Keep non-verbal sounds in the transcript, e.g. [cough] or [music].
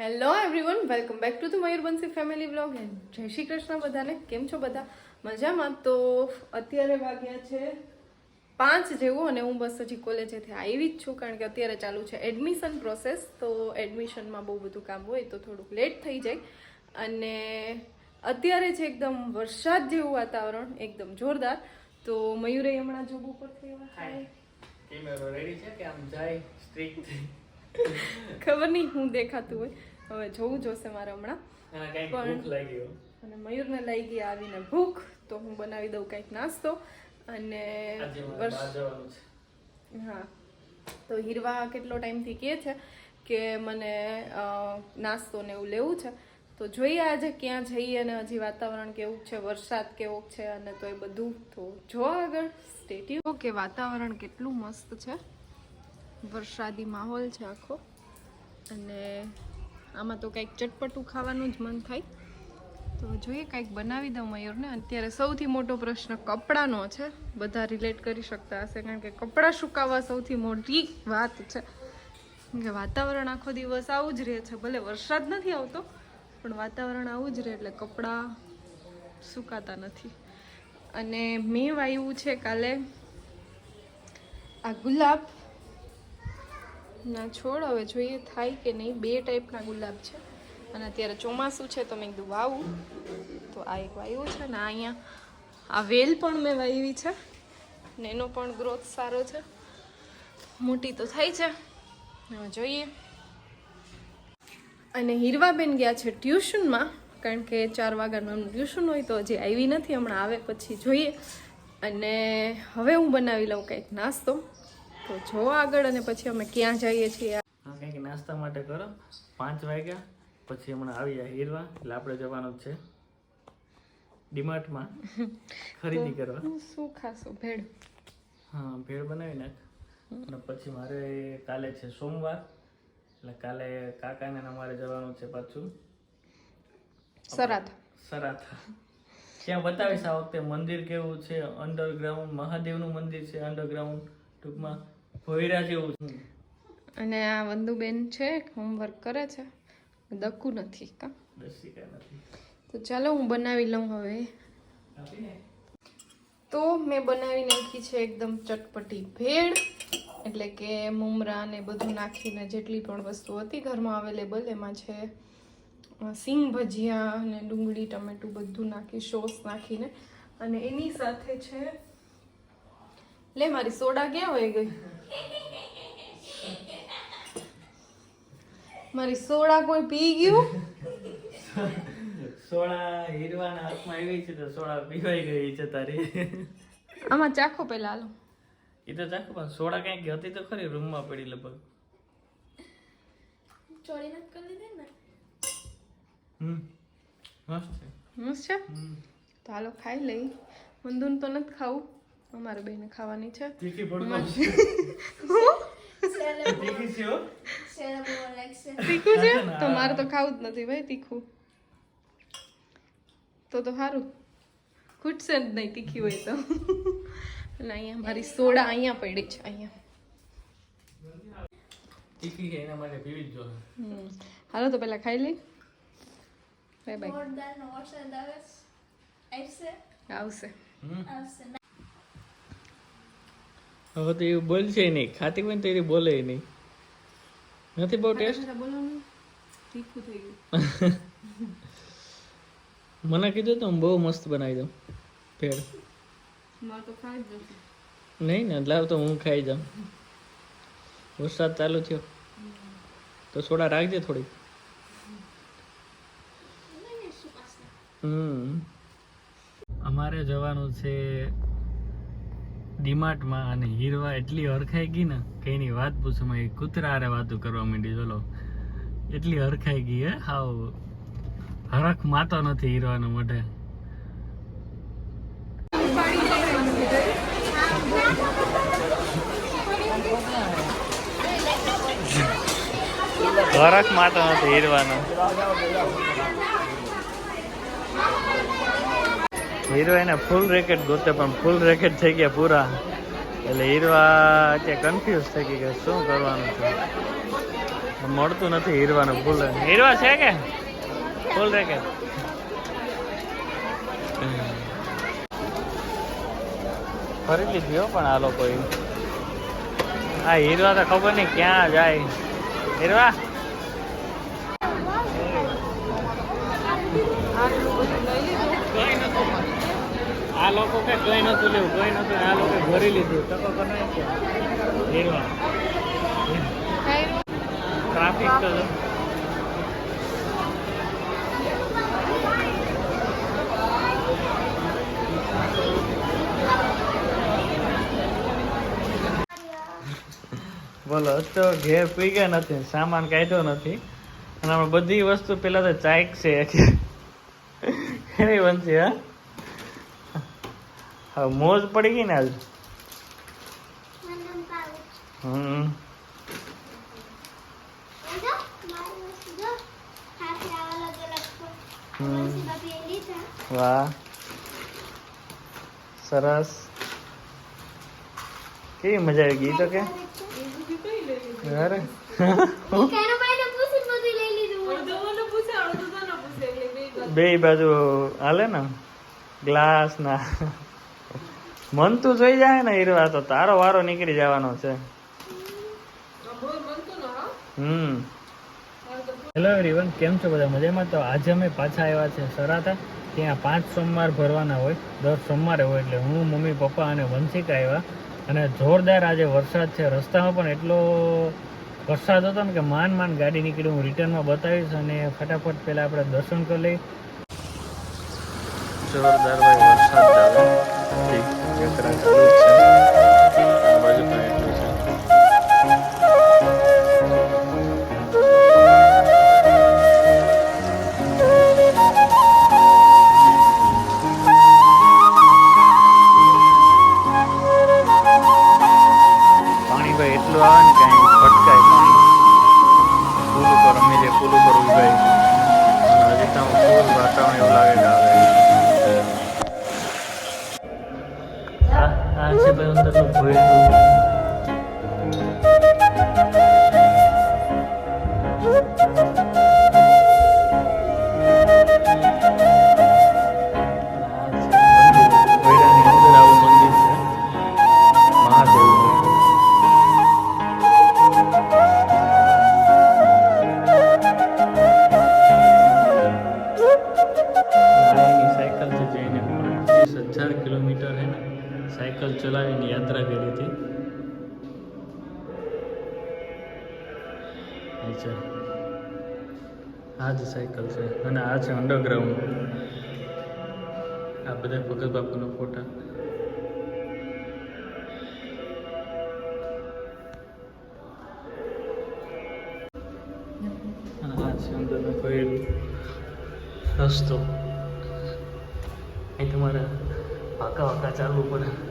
Hello everyone welcome back to the Mayurbansi family blog and Jai Shri Krishna બધાને. કેમ છો બધા? મજામાં? તો અત્યારે વાગ્યા છે પાંચ જેવું અને હું બસ હજી કોલેજેથી આવી જ છું કારણ કે અત્યારે ચાલુ છે એડમિશન પ્રોસેસ તો એડમિશનમાં બહુ બધું કામ હોય તો થોડુંક લેટ થઈ જાય. અને અત્યારે છે એકદમ વરસાદ જેવું વાતાવરણ એકદમ જોરદાર. તો મયુરે હમણાં જોબ ઉપરથી. કેમેરો રેડી છે કે આમ જાય સ્ટ્રીક ખબર નહીં હું દેખાતું હોય. હવે જોવું જોશે મારે હમણાં. પણ- ભૂખ લાગી હોય. અને મયુરને લઈ ગઈ આવીને ભૂખ તો હું બનાવી દઉં કંઈક નાસ્તો. અને હા. તો હીરવા કેટલો ટાઈમથી કહે છે કે મને નાસ્તો ને એવું લેવું છે. તો જોઈએ આજે ક્યાં જઈએ અને હજી વાતાવરણ કેવું છે વરસાદ કેવો છે અને તો એ બધું. તો જો આગળ સ્ટેટ્યુ કે વાતાવરણ કેટલું મસ્ત છે. વરસાદી માહોલ છે આખો. અને આમાં તો કંઈક ચટપટું ખાવાનું જ મન થાય. તો જોઈએ કંઈક બનાવી દઉં મયુરને. અત્યારે સૌથી મોટો પ્રશ્ન કપડાનો છે. બધા રિલેટ કરી શકતા હશે કારણ કે કપડાં સુકાવવા સૌથી મોટી વાત છે. કે વાતાવરણ આખો દિવસ આવું જ રહે છે. ભલે વરસાદ નથી આવતો, પણ વાતાવરણ આવું જ રહે એટલે કપડાં સુકાતા નથી. અને મેં વાવ્યું છે કાલે આ ગુલાબ. ના, છોડ હવે જોઈએ થાય કે નહીં. બે ટાઈપના ગુલાબ છે. અને અત્યારે ચોમાસું છે, તો મેં કીધું, વાવું. તો આ એક વાવ્યું છે ને અહીંયા, આ વેલ પણ મેં વાવી છે. ને એનો પણ ગ્રોથ સારો છે. મોટી તો થાય છે. હવે જોઈએ. અને હીરવાબેન ગયા છે ટ્યુશનમાં, કારણ કે ચાર વાગ્યાનું એમનું ટ્યુશન હોય તો હજી આવી નથી. હમણાં આવે પછી જોઈએ. અને હવે હું બનાવી લઉં કંઈક નાસ્તો. તો જો આગળ અને પછી અમે ક્યાં જઈએ છીએ? કંઈક નાસ્તા માટે કરો. પાંચ વાગ્યા પછી હમણાં આવી હીરવા. એટલે આપણે જવાનું છે. ડીમાર્ટમાં ખરીદી કરવા. શું ખાશું? ભેળ. હા ભેળ બનાવી નાખ. અને પછી મારે કાલે છે સોમવાર. એટલે કાલે કાકાને અમારે જવાનું છે પાછું. સરાથ. સરાથા. ત્યાં બતાવીશ આ વખતે મંદિર કેવું છે અંડરગ્રાઉન્ડ મહાદેવનું મંદિર છે અંડરગ્રાઉન્ડ ટૂંકમાં. ભોયરા જેવું છે. અને આ વંદુબેન છે હોમવર્ક કરે છે. દકુ નથી કા? તો ચાલો હું બનાવી લઉં હવે. તો મેં બનાવી નાખી છે એકદમ ચટપટી ભેળ એટલે કે મમરા ને બધું નાખીને જેટલી પણ વસ્તુ હતી ઘરમાં અવેલેબલ એમાં છે સિંગ ભજીયા અને ડુંગળી ટમેટું બધું નાખી સોસ નાખીને. અને એની સાથે છે લે મારી સોડા ક્યાં હોય ગઈ? મારી સોડા કોઈ પી ગયું? સોડા હીરવાના હાથમાં આવી છે તો સોડા પીવાઈ ગઈ છે તારી. આમાં ચાખો પેલા હાલો. એ તો ચાખો પણ સોડા કંઈક હતી તો ખરી રૂમમાં પડી લગભગ. હમ મસ્ત છે. મસ્ત છે? તો હાલો ખાઈ લઈ. મંદુન તો નથી ખાવું. અમારે બેને ખાવાની છે. તીખી તીખી છે હો. તીખું છે? તો મારે તો ખાવું જ નથી ભાઈ તીખું. તો તો સારું ખૂટશે જ નહીં તીખી હોય તો. એટલે અહીંયા મારી સોડા અહીંયા પડી છે અહીંયા. તીખી છે એના માટે પીવી જ જોઈએ હમ. હાલો તો પેલા ખાઈ લઈ. Bye bye. આવશે? હવે તો એવું બોલશે નહીં. ખાતી હોય તો એ બોલે નહીં. નથી બહુ ટેસ્ટ? તીખું થઈ ગયું. [laughs] મને કીધું તો બહુ મસ્ત બનાવી દઉં ભેળ. નહીં ને લાવ તો હું ખાઈ જાઉં. વરસાદ ચાલુ થયો. તો સોડા રાખજે થોડી હમ. અમારે જવાનું છે ડીમાર્ટમાં અને હીરવા એટલી હરખાઈ ગઈ ને કે એની વાત પૂછવામાં એ કૂતરા હારે વાતો કરવા માંડી, ચલો. એટલી હરખાઈ ગઈ હે, હાવ હરખ માતો નથી હીરવાનો મોઢે. હરખ માતો નથી હીરવાનો. હીરો એને ફૂલ રેકેટ ગોતે પણ ફૂલ રેકેટ થઈ ગયા પૂરા. એટલે હીરવા અત્યારે કન્ફ્યુઝ થઈ ગઈ કે શું કરવાનું છે? મળતું નથી હીરવાનું ફૂલ હીરવા છે કે? ફૂલ રેકેટ ફરી લીધી પણ આ લોકો આ હીરવા તો ખબર નહીં ક્યાં જાય. હીરવા કઈ નતું આ લોકો કે કઈ નતું લેવું, કઈ નતું આ લોકો ભરી લીધું. તકો હીરવા ટ્રાફિક તો બોલો તો ઘેર પી ગયા નથી, સામાન કાઢ્યો નથી. અને આપણે બધી વસ્તુ પેલા તો ચાઈક છે. [laughs] એની બનશે, હા? હવે મોજ પડી ગઈ ને આજ? હમ. વાહ. સરસ. કેવી મજા આવી ગઈ તો કે? અરે. [laughs] બે બાજુ હાલે ને? ગ્લાસ ના. મન તું જોઈ જાય ને હીરવા તો તારો વારો નીકળી જવાનો છે. હમ. હેલો એવરીવન કેમ છો બધા? મજામાં? તો આજે અમે પાછા આવ્યા છે સરાતા. ત્યાં પાંચ સોમવાર ભરવાના હોય દર સોમવારે હોય એટલે હું મમ્મી પપ્પા અને વંશિકા આવ્યા. અને જોરદાર આજે વરસાદ છે. રસ્તામાં પણ એટલો વરસાદ હતો ને કે માન માન ગાડી નીકળી. હું રિટર્નમાં બતાવીશ અને ફટાફટ પહેલાં આપણે દર્શન કરી લઈ જોરદાર ભાઈ વરસાદ ચાલે યાત્રા ચાલુ છે બાજુ આ આ છે ભાઈ યાત્રા કરી હતી. આ જ સાયકલ છે. અને આ છે અંડરગ્રાઉન્ડ આ બધા ભગત બાપુના ફોટા આ છે અંદરનો કરેલું રસ્તો. અહીં તમારે વાંકા વાંકા ચાલવું પડે.